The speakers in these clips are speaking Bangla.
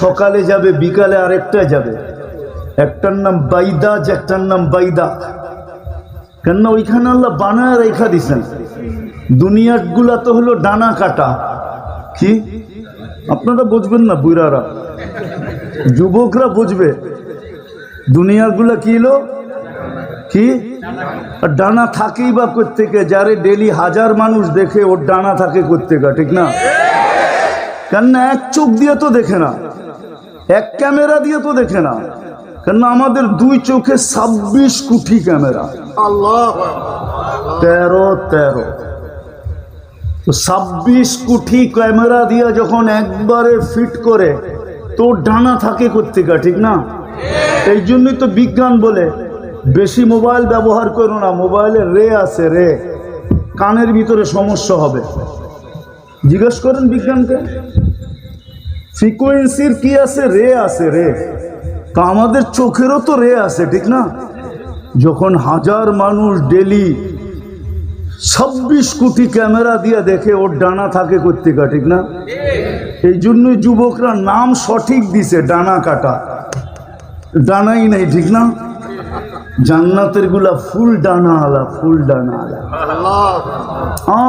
সকালে যাবে, বিকালে আরেকটা যাবে। একটার নাম বাইদাজ একটার নাম বাইদা। কেননা ওইখানে আল্লাহ বানায় রেখা দিছেন। দুনিয়ারগুলা তো হলো ডানা কাটা। কি? আপনারা বুঝবেন না, বুড়ারা। যুবকরা বুঝবে। দুনিয়ারগুলা কি হলো? কি? ডানা থাকেই বা কোথেকে যারে ডেলি হাজার মানুষ দেখে, ওর ডানা থাকে কোথেকে ঠিক না? কেননা এক চোখ দিয়ে তো দেখে না। এক ক্যামেরা দিয়ে তো দেখে না কেননা আমাদের দুই চোখে ছাব্বিশ কোটি ক্যামেরা। আল্লাহ। তেরো তেরো। তো ছাব্বিশ কোটি ক্যামেরা দিয়ে যখন একবারে ফিট করে তো ডানা থাকে কোথেকে ঠিক না? এই জন্যই তো বিজ্ঞান বলে বেশি মোবাইল ব্যবহার করো না মোবাইলে রে আছে রে। কানের ভিতরে সমস্যা হবে। জিজ্ঞেস করেন বিজ্ঞানকে। ফ্রিকোয়েন্সির কি আছে? রে আছে, রে। তা আমাদের চোখেরও তো রে আছে, ঠিক না? যখন হাজার মানুষ ডেলি ছাব্বিশ কোটি ক্যামেরা দিয়ে দেখে ওর ডানা থাকে কর্তিকা ঠিক না? এই জন্যই যুবকরা নাম সঠিক দিছে, ডানা কাটা। ডানাই নেই, ঠিক না? জান্নাতেরগুলা ফুল ডানা আলা ফুল ডানা আলা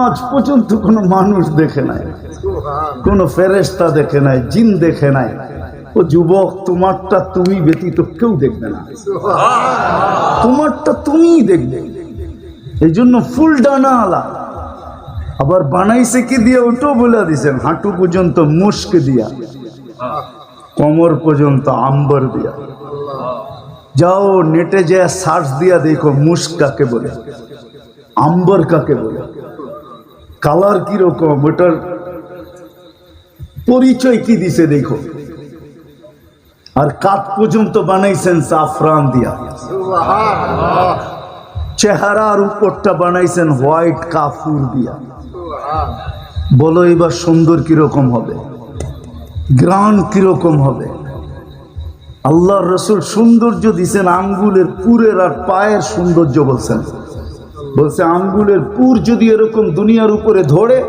আজ পর্যন্ত কোনো মানুষ দেখে নাই, কোনো ফেরেস্তা দেখে নাই, জিন দেখে নাই। ও যুবক, তোমারটা তুমি ব্যতীত কেউ দেখবে না। তোমারটা তুমিই দেখবে। এই জন্য ফুল ডানা আলা আবার বানাইছে কি দিয়ে? ওটাও বলে দিছেন, হাঁটু পর্যন্ত মুস্ক দিয়া, কোমর পর্যন্ত আম্বর দিয়া। যাও নেটে যে সার্চ দিয়া দেখো মুস্ক কাকে বলে? আম্বর কাকে বলে? কালার কীরকম ওটার পরিচয় কি দিছে দেখো? আর কাত পর্যন্ত বানাইছেন সাফরান দিয়া। চেহারার উপরটা বানাইছেন হোয়াইট কাফুর দিয়া। বলো এবার সুন্দর কীরকম হবে? গ্রান কীরকম হবে? আল্লাহর রসুল সৌন্দর্য দিছেন আঙ্গুলের পুরের আর পায়ের সৌন্দর্য বলছেন। বলছে, আঙ্গুলের পুর যদি এরকম দুনিয়ার উপরে ধরে,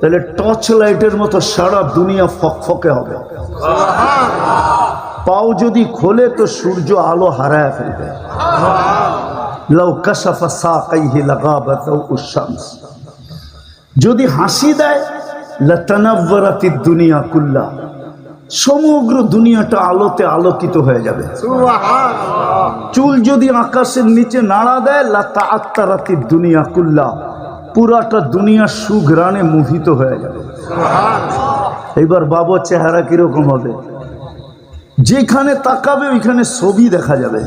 তাহলে টর্চ লাইটের মতো সারা দুনিয়া ফকফকে হবে। পাও যদি খোলে, তো সূর্য আলো হারায় ফেলবে। যদি হাসি দেয় দুনিয়া কুল্লা। সমগ্র দুনিয়াটা আলোতে আলোকিত হয়ে যাবে। চুল যদি আকাশের নিচে নাড়া দেয় লাতা আত্মারাতি দুনিয়া কুল্লা। পুরাটা দুনিয়া সুঘ্রাণে মোহিত হয়ে যাবে। এবার বাবার চেহারা কীরকম হবে? যেখানে তাকাবে ওইখানে ছবি দেখা যাবে।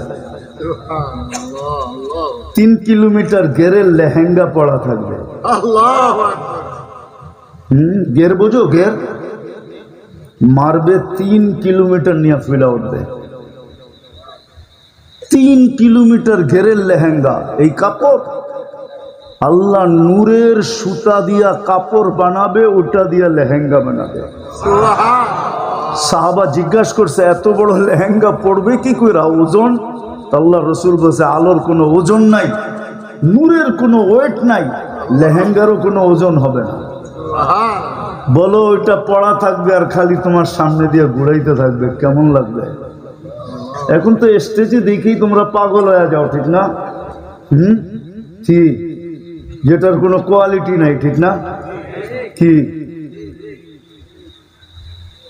তিন কিলোমিটার গেরের লেহেঙ্গা পড়া থাকবে। হুম গের বোঝো গের? মারবে তিন কিলোমিটার নিয়ে ফিলা উঠবে। তিন কিলোমিটার ঘেরের লেহেঙ্গা, এই কাপড়। আল্লাহ নূরের সুতা দিয়া কাপড় বানাবে, ওটা দিয়া লেহেঙ্গা বানাবে। সাহাবা জিজ্ঞাসা করছে, এত বড় লেহেঙ্গা পড়বে কি কইরা? ওজন? আল্লাহ রসুল বলছে, আলোর কোনো ওজন নাই, নূরের কোনো ওয়েট নাই, লেহেঙ্গারও কোনো ওজন হবে না। বলো, ওইটা পড়া থাকবে আর খালি তোমার সামনে দিয়ে ঘুরাইতে থাকবে। কেমন লাগবে? এখন তো স্টেজে দেখেই তোমরা পাগল হয়ে যাও, ঠিক না? হুম? কি? যেটার কোনো কোয়ালিটি নাই, ঠিক না? কি?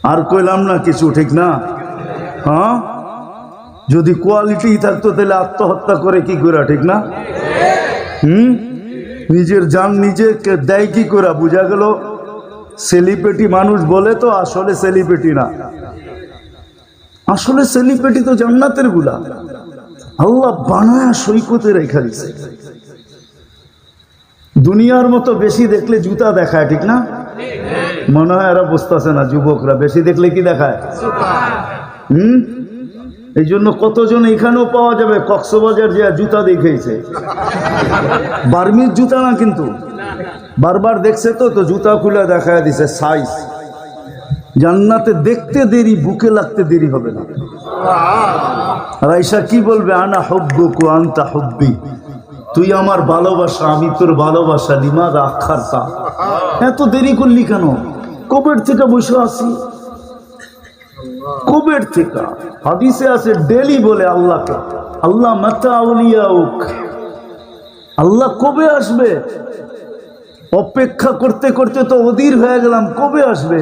আর কইলাম না কিছু, ঠিক না? হ্যাঁ? যদি কোয়ালিটি থাকতো তাহলে আত্মহত্যা করে কি করে ঠিক না? হুম? নিজের যান নিজে দেয় কি করে বোঝা গেল? সেলিব্রিটি মানুষ বলে তো আসলে সেলিব্রিটি না। আসলে সেলিব্রিটি তো জান্নাতেরগুলা আল্লাহ বানায় সৈকতে রেখা দিছে। দুনিয়ার মতো বেশি দেখলে জুতা দেখায়, ঠিক না? মনে হয় এরা বুঝতেছে না, যুবকরা বেশি দেখলে কি দেখায়? হুম? এই জন্য কতজন এখানেও পাওয়া যাবে? কক্সবাজার যে জুতা দেখেছে। বার্মির জুতা না কিন্তু? বারবার দেখছে তো তো জুতা খুলে দেখায় দিছে সাইজ জান্নাতে দেখতে দেরি, বুকে লাগতে দেরি হবে না। আর আইসা কি বলবে? আনা হব্বুকু আন্তা হব্বি। তুই আমার ভালোবাসা, আমি তোর ভালোবাসা লিমা আখার তা এত দেরি করলি কেন? কবের থেকে বসে আছি? কবের থেকে? হাদিসে আছে, ডেলি বলে আল্লাহকে। আল্লাহ মাতা আউলিয়া উক আল্লাহ কবে আসবে? অপেক্ষা করতে করতে তো অধীর হয়ে গেলাম, কবে আসবে?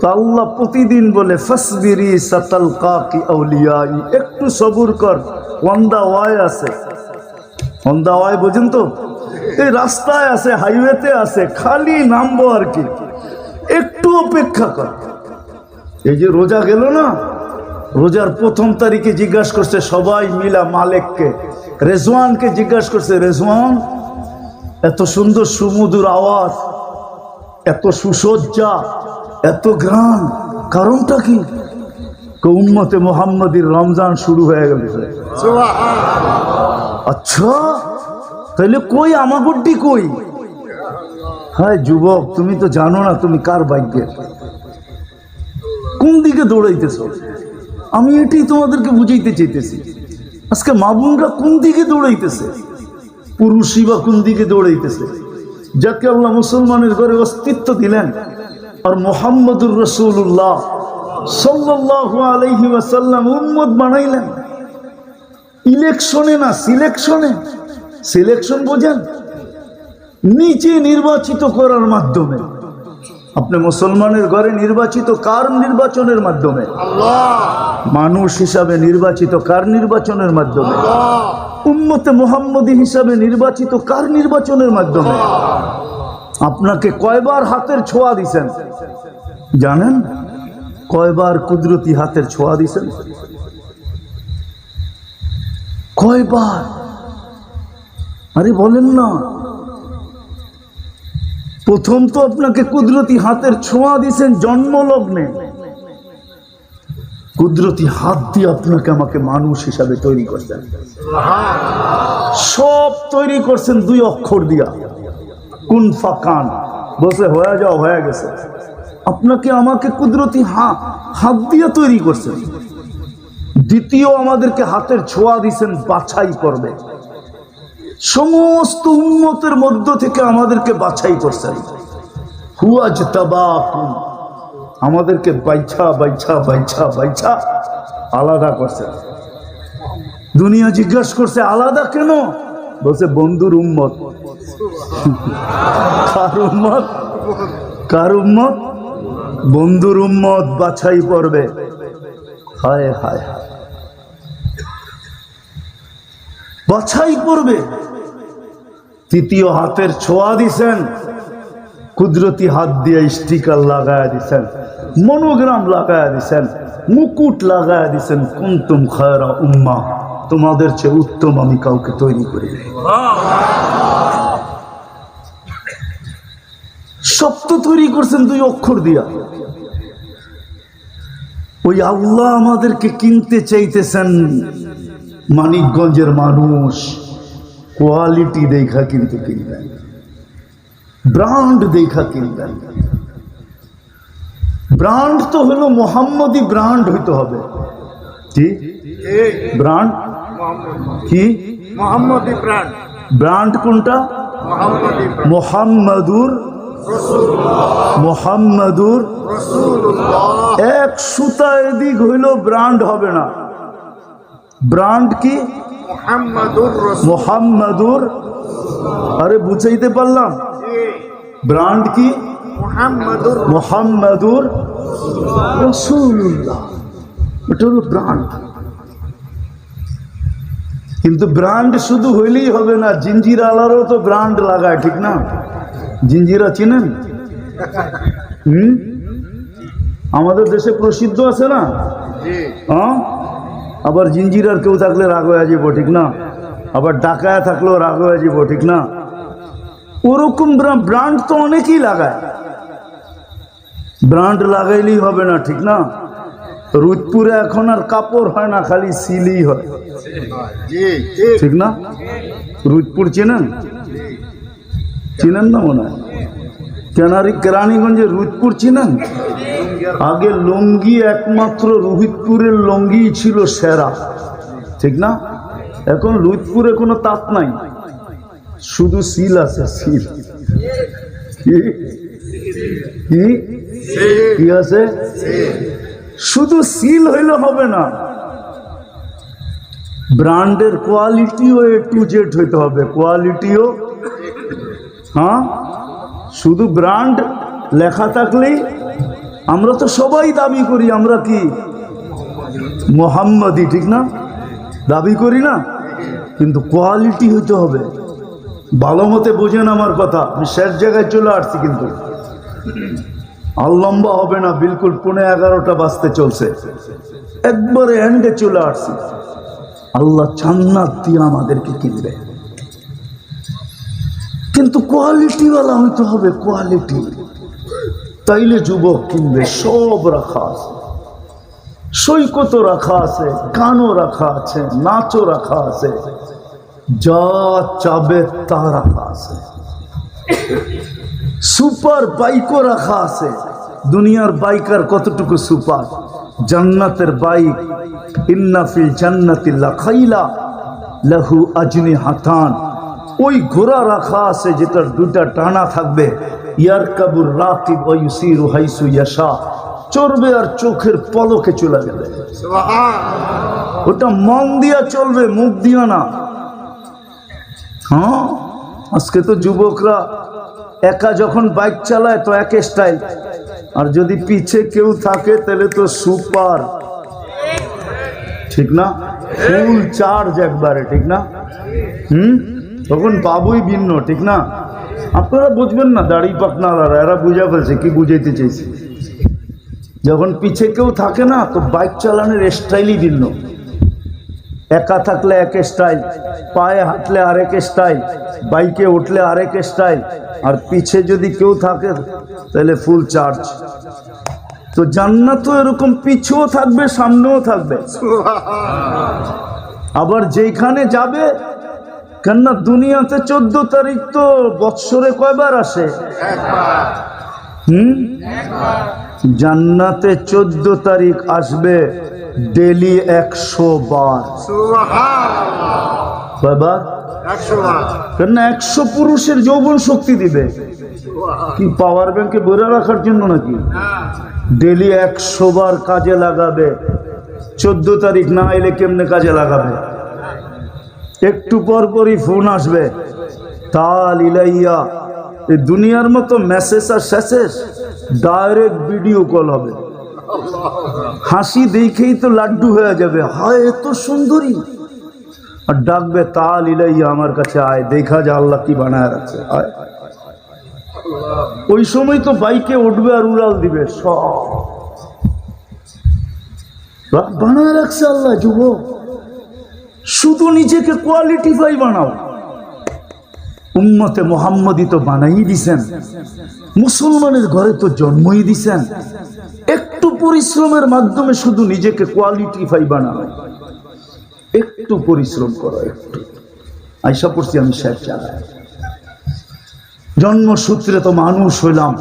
তো আল্লাহ প্রতিদিন বলে, ফসবিরি সাতাল কাকি আউলিয়াই। একটু সবুর কর, ওয়ান্দা ওয়াই আছে। ওয়ান্দা ওয়াই বোঝেন তো? এই রাস্তায় আছে, হাইওয়েতে আছে, খালি নামবো আর কি। একটু অপেক্ষা কর। এই যে রোজা গেল না, রোজার প্রথম তারিখে জিজ্ঞাসা করছে সবাই মিলা মালেককে। রেজওয়ানকে জিজ্ঞাসা করছে, রেজওয়ান এত সুন্দর সুমধুর আওয়াজ এত সুসজ্জা এত গ্রাম কারণটা কি? উম্মতে মোহাম্মদীর রমজান শুরু হয়ে গেল। আচ্ছা তাহলে কই আমাগড্ডি কই? হ্যাঁ যুবক তুমি তো জানো না তুমি কার ভাগ্যের কোন দিকে দৌড়াইতেছ? আমি এটাই তোমাদেরকে বুঝাইতে চাইতেছি। আজকে মাবুনরা কোন দিকে দৌড়াইতেছে? পুরুষই বা কোন দিকে দৌড়াইতেছে? যাকে আল্লাহ মুসলমানের ঘরে অস্তিত্ব দিলেন, আর মোহাম্মদুর রসুল্লাহ বানাইলেন। ইলেকশনে না সিলেকশনে? সিলেকশন বোঝেন? নিচে নির্বাচিত করার মাধ্যমে। আপনি মুসলমানের ঘরে নির্বাচিত কার নির্বাচনের মাধ্যমে? মানুষ হিসাবে নির্বাচিত কার নির্বাচনের মাধ্যমে? উম্মতে মোহাম্মদী হিসাবে নির্বাচিত কার নির্বাচনের মাধ্যমে? আপনাকে কয়বার হাতের ছোঁয়া দিছেন? জানেন? কয়বার কুদরতি হাতের ছোঁয়া দিছেন? কয়বার? আরে বলেন না। প্রথম তো আপনাকে কুদরতি হাতের ছোঁয়া দিছেন জন্মলগ্নে। কুদরতি হাত দিয়ে আপনাকে আমাকে মানুষ হিসাবে তৈরি করছেন। সব তৈরি করছেন দুই অক্ষর দিয়া। কুন ফাকান বসে হয়ে যাও, হয়ে গেছে। আপনাকে আমাকে কুদরতি হাত হাত দিয়ে তৈরি করছেন। দ্বিতীয় আমাদেরকে হাতের ছোঁয়া দিছেন বাছাই করবে সমস্ত উন্মতের মধ্য থেকে আমাদেরকে বাছাই করছেন হুয়াজ তাবাকুম আমাদেরকে বাইছা বাইছা বাইছা বাইছা আলাদা করছেন দুনিয়া জিজ্ঞাসা করছে, আলাদা কেন? বলছে, বন্ধুর উম্মত। কার উম্মত? কার উম্মত? বন্ধুর উম্মত বাছাই করবে। হায় হায় হায়। বাছাই করবে। তৃতীয় হাতের ছোঁয়া দিছেন। কুদরতি হাত দিয়ে স্টিকার লাগায় দিছেন। মনোগ্রাম লাগায় দিছেন। মুকুট লাগায় দিছেন। কুন্তুম খায়রা উম্মা। তোমাদের চেয়ে উত্তম আমি কাউকে তৈরি করি নাই। সব তো তৈরি করছেন দুই অক্ষর দিয়া। ওই আল্লাহ আমাদেরকে কিনতে চাইতেছেন। মানিকগঞ্জের মানুষ কোয়ালিটি দেখা কিন্তু কিনবেন ব্রান্ড দেখা কিনবেন ব্রান্ড তো হলো মোহাম্মদী ব্রান্ড হইতে হবে। কি? ব্রান্ড কি? মোহাম্মদ ব্রান্ড কোনটা? মোহাম্মদুর মোহাম্মদুর এক সুতা এদিক হইল ব্রান্ড হবে না। ব্রান্ড কি? মোহাম্মদুর আরে বুঝাইতে পারলাম। ব্রান্ড কি? মোহাম্মদুর মোহাম্মদুর রসুল্লাহ এটা হলো ব্রান্ড কিন্তু ব্রান্ড শুধু হইলেই হবে না জিঞ্জির আলারও তো ব্রান্ড লাগায় ঠিক না? জিঞ্জিরা চিনেন? হুম? আমাদের দেশে প্রসিদ্ধ আছে না? হ্যাঁ আবার জিঞ্জিরার কেউ থাকলে রাগ হয়ে যাব ঠিক না? আবার ডাকায় থাকলেও রাগ হয়ে যাব ঠিক না? ওরকম ব্রান্ড তো অনেকেই লাগায়। ব্রান্ড লাগাইলেই হবে না, ঠিক না? রুদপুরে এখন আর কাপড় হয় না, খালি সিলি হয়। ঠিক না? রুদপুর চেনেন? চিনেন না মনে হয়? কেনারি কেরানীগঞ্জে রুদপুর চিনেন? আগে লঙ্গি একমাত্র রোহিতপুরের লঙ্গি ছিল সেরা, ঠিক না? এখন রোহিতপুরে কোনো তাপ নাই, শুধু সিল আছে, সিল। কি আছে? শুধু সিল হইলে হবে না, ব্র্যান্ডের কোয়ালিটিও এ টু জেড হইতে হবে, কোয়ালিটিও হ্যাঁ? শুধু ব্র্যান্ড, লেখা থাকলেই আমরা তো সবাই দাবি করি, আমরা কি মোহাম্মদি ঠিক না? দাবি করি না? কিন্তু কোয়ালিটি হইতে হবে। ভালো মতে বোঝেন আমার কথা, আমি শেষ জায়গায় চলে আসছি কিন্তু। আর লম্বা হবে না, বিলকুল পৌনে এগারোটা বাজতে চলছে। একবারে এন্ডে চলে আসছি। আল্লাহ জান্নাত দিয়ে আমাদেরকে কিনবে। কিন্তু কোয়ালিটিওয়ালা হইতে হবে, কোয়ালিটি। তাইলে যুবক কিনবে, সব রাখা আছে। সৈকত রাখা আছে, গানও রাখা আছে, নাচও রাখা আছে। যা চাবে তা রাখা আছে। সুপার বাইকও রাখা আছে। দুনিয়ার বাইক আর কতটুকু সুপার? জান্নাতের বাইক ইন্নাফিল জান্নাতিল্লা খাইলা লাহু আজনি হাতান। ওই ঘোড়া রাখা আছে যেটার দুটা টানা থাকবে। ইয়ার কাবুর রাকিব ওয়ুসির হাইসু ইয়াশা। চড়বে আর চোখের পলকে চলে সুবহান ওটা মন দিয়া চলবে মুখ দিয়া না। হ্যাঁ? আজকে তো যুবকরা একা যখন বাইক চালায় তো এক স্টাইল আর যদি পিছে কেউ থাকে তাহলে তো সুপার। ঠিক না? ফুল চার্জ একবারে ঠিক না? হুম? তখন বাবুই ভিন্ন ঠিক না? আপনারা বুঝবেন না দাড়ি পাকনারা এরা বুঝা ফেলছে কি বুঝাইতে চাইছে। যখন পিছে কেউ থাকে না তো বাইক চালানোর স্টাইলই ভিন্ন। একা থাকলে এক স্টাইল পায়ে হাঁটলে আরেক স্টাইল বাইকে উঠলে আরেক স্টাইল আর পিছে যদি কেউ থাকে তাহলে ফুল চার্জ তো জান্নাত তো এরকম পিছুও থাকবে সামনেও থাকবে। আবার যেখানে যাবে কেননা দুনিয়াতে চোদ্দ তারিখ তো বৎসরে কয়বার আসে? হুম? জান্নাতে চোদ্দ তারিখ আসবে ডেলি একশো বার। কয়বার? কেননা একশো পুরুষের যৌবন শক্তি দিবে। কি পাওয়ার ব্যাংকে বইরা রাখার জন্য নাকি? ডেলি একশো বার কাজে লাগাবে। চোদ্দ তারিখ না এলে কেমনে কাজে লাগাবে? একটু পর পরই ফোন আসবে। তাল ইলাইয়া, এই দুনিয়ার মতো মেসেজ আর শেষেস ডাইরেক্ট ভিডিও কল হবে। হাসি দেখেই তো লাড্ডু হয়ে যাবে। হায়, এত সুন্দরী। আর ডাকবে, তাল ইলাইয়া আমার কাছে আয়, দেখা যা আল্লাহ কি বানায় রাখছে ওই সময় তো বাইকে উঠবে আর উড়াল দিবে, সব। বানায় রাখছে আল্লাহ, যুবক। শুধু নিজেকে কোয়ালিটিফাই বানাও। উম্মতে মোহাম্মদই তো বানাই দিছেন। মুসলমানের ঘরে তো জন্মই দিছেন। একটু পরিশ্রমের মাধ্যমে শুধু নিজেকে কোয়ালিটিফাই বানাও। একটু পরিশ্রম করো, একটু। আইসা পড়ছি আমি শেখ চালায় জন্মসূত্রে তো মানুষ হইলাম।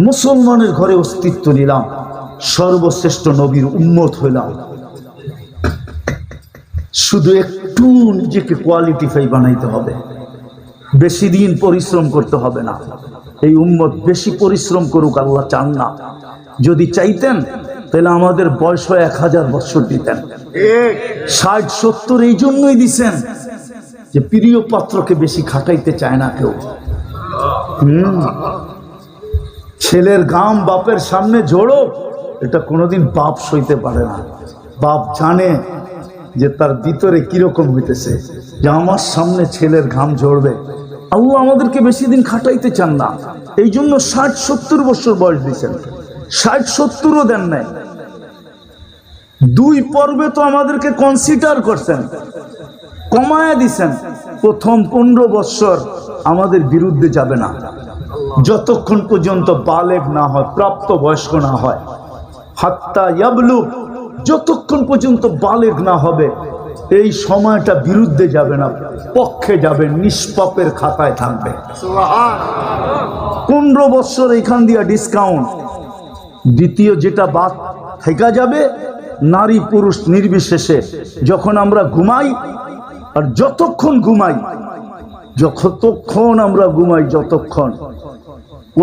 মুসলমানের ঘরে অস্তিত্ব নিলাম। সর্বশ্রেষ্ঠ নবীর উম্মত হইলাম। শুধু একটু নিজেকে কোয়ালিটিফাই বানাইতে হবে। বেশি দিন পরিশ্রম করতে হবে না। এই উম্মত বেশি পরিশ্রম করুক, আল্লাহ চান না। যদি চাইতেন, তাহলে আমাদের বয়স হয় এক হাজার বছর দিতেন। ষাট, সত্তর এই জন্যই দিছেন যে প্রিয় পাত্রকে বেশি খাটাইতে চায় না কেউ। ছেলের গাম বাপের সামনে জোড়ো এটা কোনোদিন বাপ সইতে পারে না। বাপ জানে যে তার ভিতরে কীরকম হইতেছে? যে আমার সামনে ছেলের ঘাম ঝরবে। আল্লাহ আমাদেরকে বেশি দিন খাটাইতে চান না। এই জন্য ষাট সত্তর বছর বয়স দিচ্ছেন ষাট সত্তরও দেন নাই। দুই পর্বে তো আমাদেরকে কনসিডার করছেন। কমায়া দিছেন। প্রথম পনেরো বৎসর আমাদের বিরুদ্ধে যাবে না। যতক্ষণ পর্যন্ত বালেগ না হয় প্রাপ্ত বয়স্ক না হয়। হাত্তা ইয়াবলু যতক্ষণ পর্যন্ত বালেগ না হবে, এই সময়টা বিরুদ্ধে যাবে না, পক্ষে যাবে, নিষ্পাপের খাতায় থাকবে। পনেরো বছর এখান দিয়া ডিসকাউন্ট দ্বিতীয় যেটা বাদ থেকে যাবে, নারী পুরুষ নির্বিশেষে যখন আমরা ঘুমাই, আর যতক্ষণ ঘুমাই, যতক্ষণ আমরা ঘুমাই, যতক্ষণ,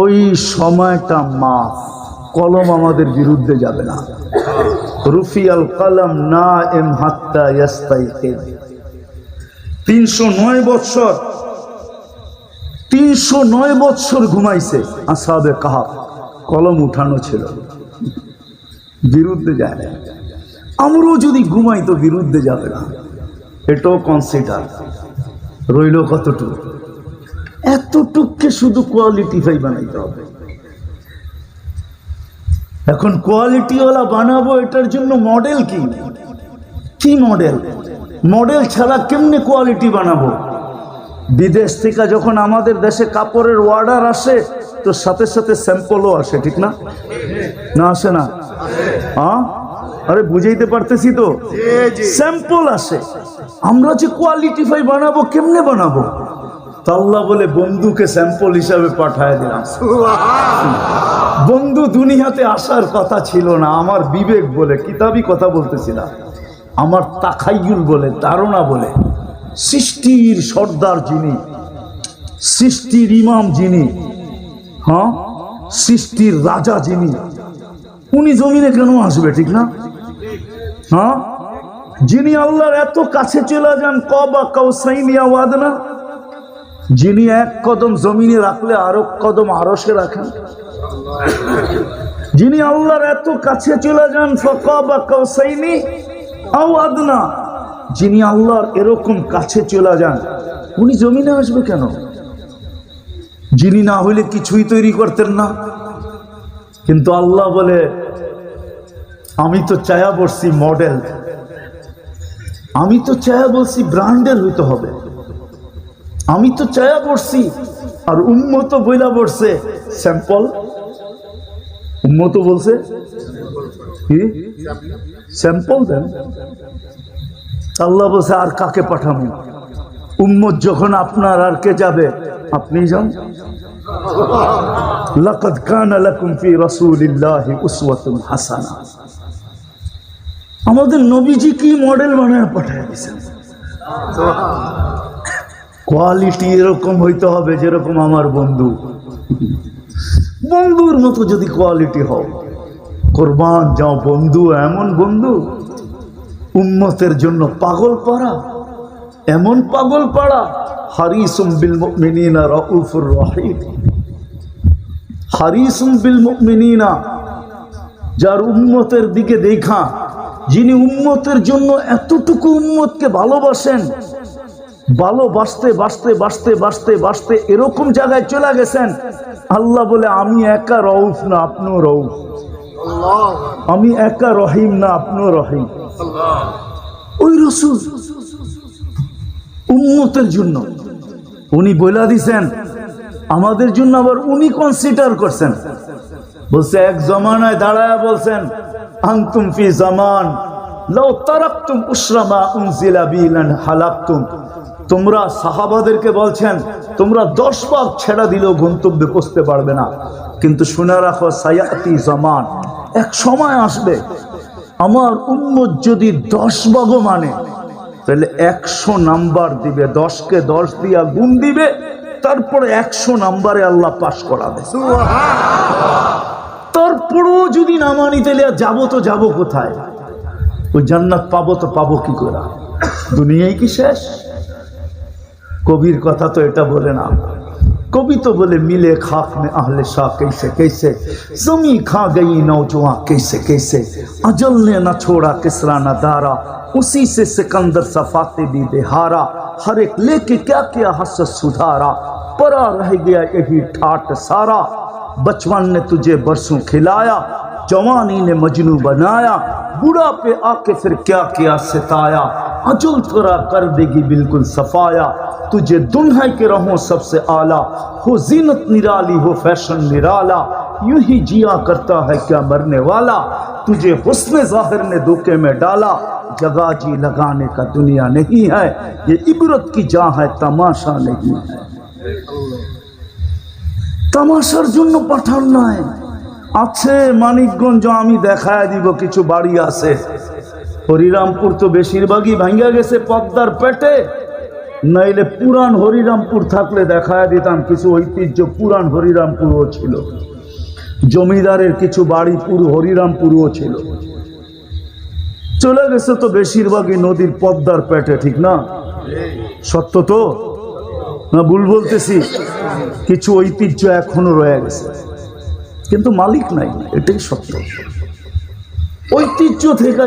ওই সময়টা মাফ। কলম আমাদের বিরুদ্ধে যাবে না। রুফিয়াল কলম না এম হাত্তা ইয়াস্তাইকিন তিনশো নয় বৎসর, তিনশো নয় বৎসর ঘুমাইছে আসাবে কাহা কলম উঠানো ছিল। বিরুদ্ধে যায় না আমরাও যদি ঘুমাই তো বিরুদ্ধে যাবে না। এটাও কনসিডার রইল কতটুকু? এতটুককে শুধু কোয়ালিটিফাই বানাইতে হবে। এখন কোয়ালিটিওয়ালা বানাবো এটার জন্য মডেল কি? কি মডেল? মডেল ছাড়া কেমনে কোয়ালিটি বানাবো? বিদেশ থেকে যখন আমাদের দেশে কাপড়ের অর্ডার আসে তো সাথে সাথে স্যাম্পলও আসে ঠিক না? না আসে না? হ্যাঁ আরে বুঝাইতে পারতেছি তো? স্যাম্পল আসে। আমরা যে কোয়ালিটিফাই বানাবো কেমনে বানাবো? তা আল্লাহ বলে বন্ধুকে স্যাম্পল হিসাবে পাঠায় দিলাম। বন্ধু দুনিয়াতে আসার কথা ছিল না আমার বিবেক বলে কিতাবই কথা বলতেছিলাম। আমার তাখাইয়ুল বলে ধারণা বলে সৃষ্টির সর্দার যিনি সৃষ্টির ইমাম যিনি হ্যাঁ সৃষ্টির রাজা যিনি উনি জমিনে কেন আসবে ঠিক না? হ্যাঁ যিনি আল্লাহর এত কাছে চলে যান কবা কাউ সাইনিয়া ওয়াদনা যিনি এক কদম জমিনে রাখলে আরও কদম আরসে রাখেন। যিনি আল্লাহর এত কাছে চলে যান ফকাবা কাউসাইনি আও আদনা, যিনি আল্লাহর এরকম কাছে চলে যান, উনি জমিনে আসবে কেন? যিনি না হইলে কিছুই তৈরি করতেন না। কিন্তু আল্লাহ বলে, আমি তো চায়া বলছি মডেল, আমি তো চায়া বলছি ব্র্যান্ডের হইতে হবে। আমি তো চায়া পড়ছি, আর উন্মত বইলা পড়ছে। স্যাম্পল? উন্মত বলছে? কি? স্যাম্পল দেন। আল্লাহ বলছে, আর কাকে পাঠাবো উম্মত যখন আপনার আর কে যাবে? আপনি যান। লাকাদ কানা লাকুম ফি রাসূলিল্লাহি উসওয়াতুন হাসানা। আমাদের নবীজি কি মডেল বানায় পাঠায় দিয়েছেন? কোয়ালিটি এরকম হইতে হবে যেরকম আমার বন্ধু। বন্ধুর মতো যদি কোয়ালিটি হও, কোরবান যাও বন্ধু, এমন বন্ধু, উম্মতের জন্য পাগল পাড়া, এমন পাগল পাড়া, হারিসুম বিল মুমিনিনা রাউফুর রহিম। হারিসুম বিল মুমিনিনা, যার উম্মতের দিকে দেখা, যিনি উম্মতের জন্য এতটুকু উম্মতকে ভালোবাসেন ভালোবাসতে বাসতে বাসতে বাসতে বাসতে এরকম জায়গায় চলে গেছেন। আল্লাহ বলে, আমি একা রউফ না, আপনিও রউফ। আমি একা রহিম না, আপনিও রহিম। ওই রসুল উন্মতের জন্য উনি বইলা দিছেন, আমাদের জন্য আবার উনি কনসিডার করছেন। বলছে, এক জমানায় দাঁড়ায় বলছেন, আন্তুম ফি জামান, লাউ তারাকতুম উশরামা উনজিলা বিলান তোমরা সাহাবাদেরকে বলছেন তোমরা দশ ভাগ ছেড়া দিলেও গন্তব্যে পৌঁছতে পারবে না। কিন্তু শুনে রাখো সায়াতি জামান এক সময় আসবে আমার উম্মত যদি দশ ভাগও মানে তাহলে একশো নাম্বার দিবে দশকে দশ দিয়া গুণ দিবে তারপরে একশো নাম্বারে আল্লাহ পাশ করাবে। তারপরেও যদি না মানি তাহলে আর যাব তো যাব কোথায়? ওই জান্নাত পাবো তো পাবো কি করে? দুনিয়াই কি শেষ? কবির কথা تو ایٹا بولے نا کبھی تو بولے ملے خاک میں اہل شاہ کیسے کیسے زمیں کھا گئی نوجوان کیسے کیسے اجل نے نہ چھوڑا کسرا نہ دارا اسی سے سکندر صفاتے بھی دہارا ہر ایک لے کے کیا کیا حسد سدھارا، پرا رہ گیا یہی ٹھاٹ سارا بچوان نے تجھے برسوں کھلایا، جوانی نے مجنو بنایا بڑا پہ آ کے پھر کیا کیا ستایا اجل ترا کر دے گی بالکل صفایا تجھے دنہا کے رہوں سب سے اعلیٰ، ہو زینت نرالی، ہو فیشن نرالا۔ یوں ہی جیا کرتا ہے کیا مرنے والا۔ تجھے حسن ظاہر نے دھوکے میں ڈالا۔ جگہ جی لگانے کا دنیا نہیں ہے۔ یہ عبرت کی جاں ہے، تماشا نہیں ہے۔ تماشا جن پٹھانا ہے۔ اچھے تماشার জন্য পাঠান নাই আছে মানিকগঞ্জ আমি দেখায় দিব কিছু বাড়ি আছে হরিরামপুর তো বেশিরভাগই ভাঙ্গা গেছে পদ্মার پیٹے۔ নাইলে পুরান হরিরামপুর থাকলে দেখায় দিতাম কিছু ঐতিহ্য, পুরান হরিরামপুরও ছিল। জমিদারের কিছু বাড়ি পুরো হরিরামপুরও ছিল। চলে গেছে তো বেশিরভাগই নদীর পদ্মার পেটে, ঠিক না? সত্য তো? না ভুল বলতেছি? কিছু ঐতিহ্য এখনও রয়ে গেছে। কিন্তু মালিক নাই, এটাই সত্য। ঐতিহ্য থেকে